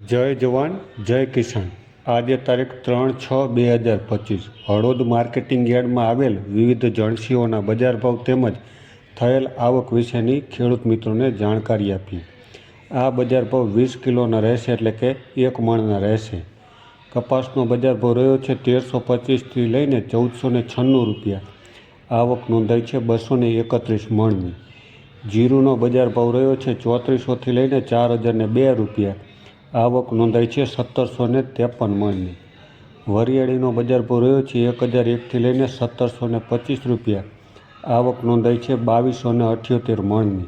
જય જવાન, જય કિસાન. આજે તારીખ ત્રણ છ બે હજાર પચીસ. હળોદ માર્કેટિંગ યાર્ડમાં આવેલ વિવિધ જણસીઓના બજાર ભાવ તેમજ થયેલ આવક વિશેની ખેડૂત મિત્રોને જાણકારી આપી. આ બજાર ભાવ વીસ કિલોના રહેશે એટલે કે એક મણના રહેશે. કપાસનો બજાર ભાવ રહ્યો છે તેરસો પચીસથી લઈને ચૌદસો ને છન્નું રૂપિયા. આવક નોંધાઈ છે બસો ને એકત્રીસ મણની. જીરુનો બજાર ભાવ રહ્યો છે ચોત્રીસોથી લઈને ચાર હજાર ને બે રૂપિયા. આવક નોંધાઈ છે સત્તરસો ને ત્રેપન મણની. વરિયાળીનો બજાર ભાવ રહ્યો છે એક હજાર એકથી લઈને સત્તરસો ને પચીસ રૂપિયા. આવક નોંધાઈ છે બાવીસો ને અઠ્યોતેર મણની.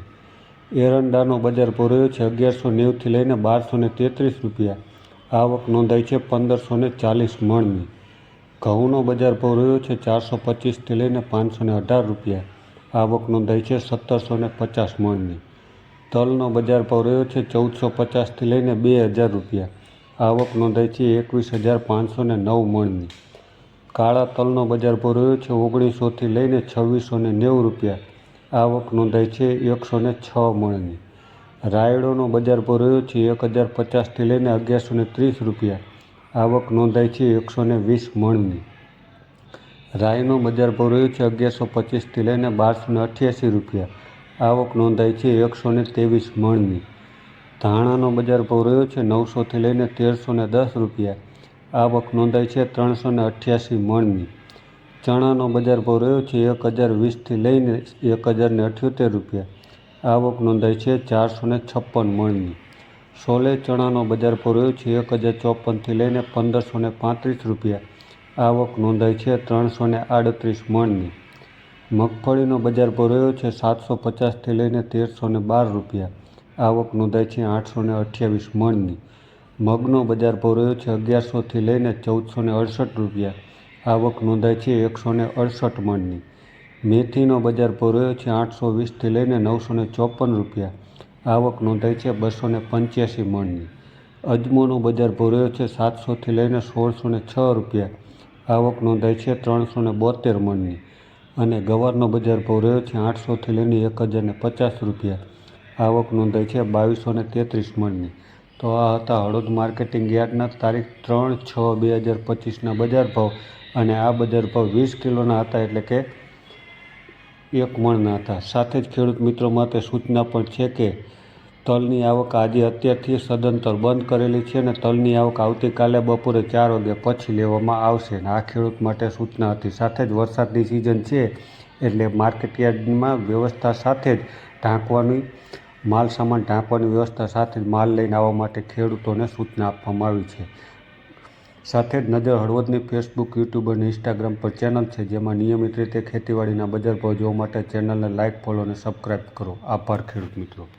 એરંડાનો બજાર ભાવ રહ્યો છે અગિયારસો નેવુંથી લઈને બારસો ને તેત્રીસ રૂપિયા. આવક નોંધાઈ છે પંદરસો ને ચાલીસ મણની. ઘઉંનો બજાર ભાવ રહ્યો છે ચારસો પચીસથી લઈને પાંચસો ને અઢાર રૂપિયા. આવક નોંધાઈ છે સત્તરસો ને પચાસ મણની. તલનો બજાર ભાવ રહ્યો છે ચૌદસો પચાસથી લઈને બે હજાર રૂપિયા. આવક નોંધાઈ છે એકવીસ હજાર પાંચસો ને નવ મણની. કાળા તલનો બજાર ભાવ રહ્યો છે ઓગણીસોથી લઈને છવ્વીસો ને નેવું રૂપિયા. આવક નોંધાઈ છે એકસો ને છ મણની. રાયડોનો બજાર ભાવ રહ્યો છે એક હજાર પચાસથી લઈને અગિયારસો ને ત્રીસ રૂપિયા. આવક નોંધાઈ છે એકસો ને વીસ મણની. રાયનો બજાર ભાવ રહ્યો છે અગિયારસો પચીસથી લઈને બારસો ને અઠ્યાસી રૂપિયા. આવક નોંધાઈ છે એકસો ને ત્રેવીસ મણની. ધાણાનો બજાર ભાવ રહ્યો છે નવસોથી લઈને તેરસો ને દસ રૂપિયા. આવક નોંધાઈ છે ત્રણસો ને અઠ્યાસી મણની. ચણાનો બજાર ભાવ રહ્યો છે એક હજાર વીસથી લઈને એક હજાર ને અઠ્યોતેર રૂપિયા. આવક નોંધાઈ છે ચારસો ને છપ્પન મણની. સોલે ચણાનો બજાર ભાવ રહ્યો છે એક હજાર ચોપનથી લઈને પંદરસો ને પાંત્રીસ રૂપિયા. આવક નોંધાઈ છે ત્રણસો ને આડત્રીસ મણની. મગફળીનો બજાર ભરાયો છે સાતસો પચાસથી લઈને તેરસો ને બાર રૂપિયા. આવક નોંધાઈ છે આઠસો ને અઠ્યાવીસ મણની. મગનો બજાર ભરાયો છે અગિયારસોથી લઈને ચૌદસો ને અડસઠ રૂપિયા. આવક નોંધાઈ છે એકસો ને અડસઠ મણની. મેથીનો બજાર ભરાયો છે આઠસો વીસથી લઈને નવસો ને ચોપન રૂપિયા. આવક નોંધાઈ છે બસો ને પંચ્યાસી મણની. અજમોનો બજાર ભરાયો છે સાતસોથી લઈને સોળસો ને છ રૂપિયા. આવક નોંધાઈ છે ત્રણસો ને બોતેર મણની. અને ગવારનો બજાર ભાવ રહ્યો છે આઠસોથી લઈને એક હજાર ને પચાસ રૂપિયા. આવક નોંધાઈ છે બાવીસો ને તેત્રીસ મણની. તો આ હતા હળદ માર્કેટિંગ યાર્ડના તારીખ ત્રણ છ બે હજાર પચીસના બજાર ભાવ અને આ બજાર ભાવ વીસ કિલોના હતા એટલે કે એક મણના હતા. સાથે જ ખેડૂત મિત્રો માટે સૂચના પણ છે કે તલની આવક આજે અત્યારથી સદંતર બંધ કરેલી છે અને તલની આવક આવતીકાલે બપોરે ચાર વાગ્યા પછી લેવામાં આવશે. અને આ ખેડૂત માટે સૂચના હતી. સાથે જ વરસાદની સિઝન છે એટલે માર્કેટ યાર્ડમાં વ્યવસ્થા સાથે જ ઢાંકવાની, માલ સામાન ઢાંકવાની વ્યવસ્થા સાથે જ માલ લઈને આવવા માટે ખેડૂતોને સૂચના આપવામાં આવી છે. સાથે જ નજર હળવદની ફેસબુક, યુટ્યુબ અને ઇન્સ્ટાગ્રામ પર ચેનલ છે, જેમાં નિયમિત રીતે ખેતીવાડીના બજાર ભાવ જોવા માટે ચેનલને લાઇક ફોલો અને સબસ્ક્રાઈબ કરો. આભાર ખેડૂત મિત્રો.